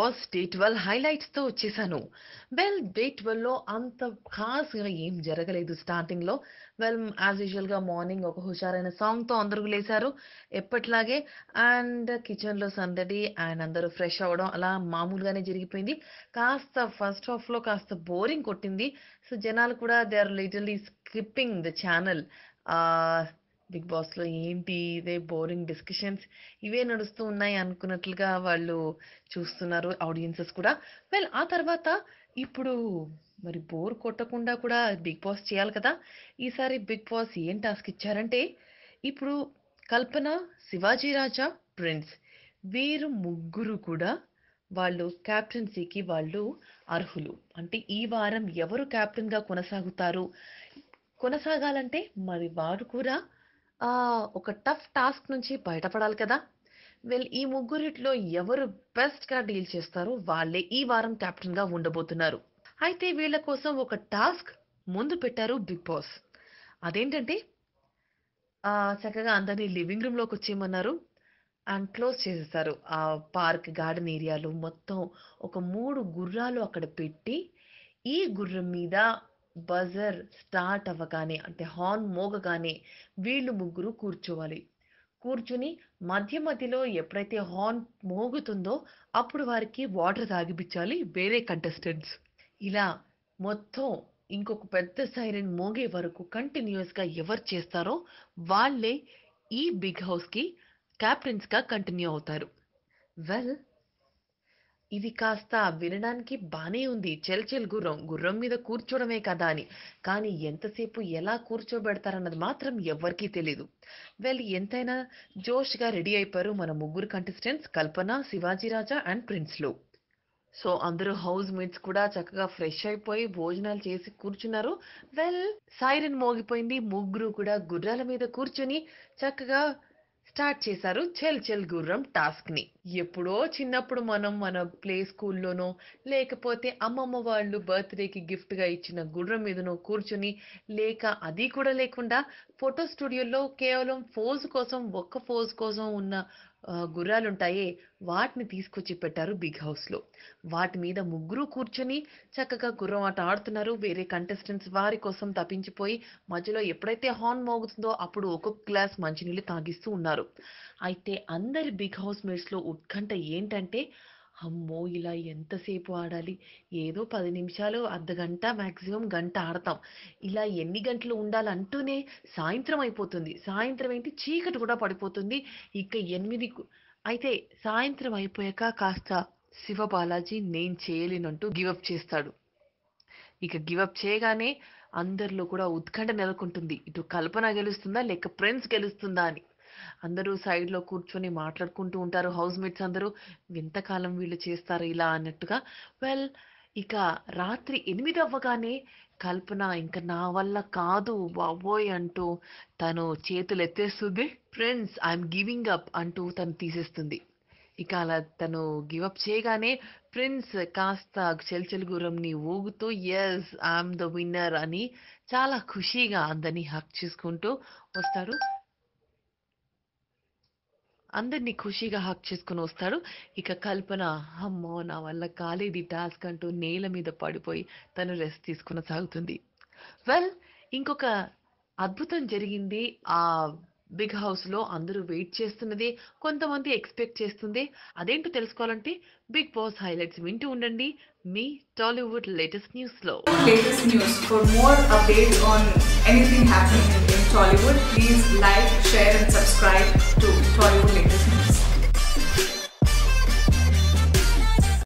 Boss day twelve హైలైట్స్తో వచ్చేసాను. Well day ట్వెల్వ్లో అంత ఖాస్గా ఏం జరగలేదు స్టార్టింగ్లో వెల్ యాజ్ యూజువల్గా మార్నింగ్ ఒక హుషారైన సాంగ్తో అందరూ లేశారు. ఎప్పట్లాగే అండ్ కిచెన్లో సందడి అండ్ అందరూ ఫ్రెష్ అవ్వడం అలా మామూలుగానే జరిగిపోయింది. కాస్త ఫస్ట్ హాఫ్లో కాస్త బోరింగ్ కొట్టింది. సో జనాలు కూడా they are littlely skipping the channel big బాస్లో ఏంటి? ఇదే బోరింగ్ డిస్కషన్స్ ఇవే నడుస్తూ ఉన్నాయి అనుకున్నట్లుగా వాళ్ళు చూస్తున్నారు ఆడియన్సెస్ కూడా. వెల్ ఆ తర్వాత ఇప్పుడు మరి బోర్ కొట్టకుండా కూడా బిగ్ బాస్ చేయాలి కదా? ఈసారి బిగ్ బాస్ ఏం టాస్క్ ఇచ్చారంటే ఇప్పుడు కల్పన శివాజీ రాజా ప్రిన్స్ వీరు ముగ్గురు కూడా వాళ్ళు క్యాప్టెన్సీకి వాళ్ళు అర్హులు. అంటే ఈ వారం ఎవరు క్యాప్టెన్గా కొనసాగుతారు? కొనసాగాలంటే మరి వారు కూడా ఆ, ఒక టఫ్ టాస్క్ నుంచి బయటపడాలి కదా. వెల్ ఈ ముగ్గురిట్లో ఎవరు బెస్ట్గా డీల్ చేస్తారో వాళ్ళే ఈ వారం కెప్టెన్గా ఉండబోతున్నారు. అయితే వీళ్ళ కోసం ఒక టాస్క్ ముందు పెట్టారు బిగ్ బాస్ అదేంటంటే చక్కగా అందరినీ లివింగ్ రూమ్లోకి వచ్చేయమన్నారు అండ్ క్లోజ్ చేసేస్తారు ఆ పార్క్ గార్డెన్ ఏరియాలో మొత్తం ఒక మూడు గుర్రాలు అక్కడ పెట్టి ఈ గుర్రం మీద బజర్ స్టార్ట్ అవ్వగానే అంటే హార్న్ మోగగానే వీళ్ళు ముగ్గురు కూర్చోవాలి. కూర్చుని మధ్య మధ్యలో ఎప్పుడైతే హార్న్ మోగుతుందో అప్పుడు వారికి వాటర్ తాగిపించాలి వేరే కంటెస్టెంట్స్. ఇలా మొత్తం ఇంకొక పెద్ద సైరన్ మోగే వరకు కంటిన్యూస్గా ఎవరు చేస్తారో వాళ్ళే ఈ బిగ్ హౌస్కి క్యాప్టెన్స్గా కంటిన్యూ అవుతారు. వెల్ ఇది కాస్త వినడానికి బానే ఉంది. చెల్ గుర్రం గుర్రం మీద కూర్చోవడమే కదా అని. కానీ ఎంతసేపు ఎలా కూర్చోబెడతారన్నది మాత్రం ఎవ్వరికీ తెలీదు. వెల్ ఎంతైనా జోష్గా రెడీ అయిపోయారు మన ముగ్గురు కంటెస్టెంట్స్ కల్పన శివాజీ రాజా అండ్ ప్రిన్స్లో సో అందరూ హౌస్ మేట్స్ కూడా చక్కగా ఫ్రెష్ అయిపోయి భోజనాలు చేసి కూర్చున్నారు. వెల్ సైరన్ మోగిపోయింది. ముగ్గురు కూడా గుర్రాల మీద కూర్చొని చక్కగా స్టార్ట్ చేశారు చెల్ చెల్ గుర్రం టాస్క్ని ఎప్పుడో చిన్నప్పుడు మనం మన ప్లే స్కూల్లోనో లేకపోతే అమ్మమ్మ వాళ్ళు బర్త్డేకి గిఫ్ట్గా ఇచ్చిన గుర్రం మీదనో కూర్చుని లేక అది కూడా లేకుండా ఫోటో స్టూడియోలో కేవలం ఫోజ్ కోసం ఒక్క ఫోజ్ కోసం ఉన్న గుర్రాలుంటాయే. గుర్రాలు ఉంటాయే వాటిని తీసుకొచ్చి పెట్టారు బిగ్ హౌస్లో. వాటి మీద ముగ్గురు కూర్చొని చక్కగా గుర్రం ఆట ఆడుతున్నారు. వేరే కంటెస్టెంట్స్ వారి కోసం తప్పించిపోయి మధ్యలో ఎప్పుడైతే హార్న్ మోగుతుందో అప్పుడు ఒక్కొక్క గ్లాస్ మంచినీళ్ళు తాగిస్తూ ఉన్నారు. అయితే అందరి బిగ్ హౌస్ మేట్స్లో ఉత్కంఠ ఏంటంటే అమ్మో! ఇలా ఎంతసేపు ఆడాలి? ఏదో పది నిమిషాలు అర్ధ గంట గంట ఆడతాం. ఇలా ఎన్ని గంటలు ఉండాలంటూనే సాయంత్రం అయిపోతుంది. సాయంత్రం ఏంటి? చీకటి కూడా పడిపోతుంది. ఇక ఎనిమిది అయితే సాయంత్రం అయిపోయాక కాస్త శివ బాలాజీ నేను చేయలేనంటూ గివప్ చేస్తాడు. ఇక గివప్ చేయగానే అందరిలో కూడా ఉత్కంఠ నెలకొంటుంది. ఇటు కల్పన గెలుస్తుందా? లేక ప్రిన్స్ గెలుస్తుందా అని. అందరూ సైడ్లో కూర్చొని మాట్లాడుకుంటూ ఉంటారు. హౌస్ మేట్స్ అందరూ వింతకాలం వీళ్ళు చేస్తారు ఇలా? అన్నట్టుగా. వెల్ ఇక రాత్రి ఎనిమిది అవ్వగానే కల్పన ఇంకా నా వల్ల కాదు బాబోయ్ అంటూ తను చేతులు ఎత్తేస్తుంది ఫ్రెండ్స్ ఐఎమ్ గివింగ్ అప్ అంటూ తను తీసేస్తుంది. ఇక అలా తను గివప్ చేయగానే ప్రిన్స్ కాస్త చెల్చెలుగురంని ఊగుతూ ఎస్ ఐఎమ్ ద విన్నర్ అని చాలా ఖుషీగా అందరినీ హక్ చేసుకుంటూ వస్తాడు అందరినీ ఖుషీగా హక్ చేసుకుని వస్తాడు. ఇక కల్పన అమ్మో నా వల్ల కాలేది టాస్క్ అంటూ నేల మీద పడిపోయి తను రెస్ట్ తీసుకున్న సాగుతుంది. వెల్ ఇంకొక అద్భుతం జరిగింది. ఆ బిగ్ హౌస్లో అందరూ వెయిట్ చేస్తున్నది కొంతమంది ఎక్స్పెక్ట్ చేస్తుంది. అదేంటో తెలుసుకోవాలంటే బిగ్ బాస్ హైలైట్స్ వింటూ ఉండండి మీ టాలీవుడ్ లేటెస్ట్ న్యూస్లో. Latest news. For more update on anything happening in Tollywood please like share and subscribe to Tollywood latest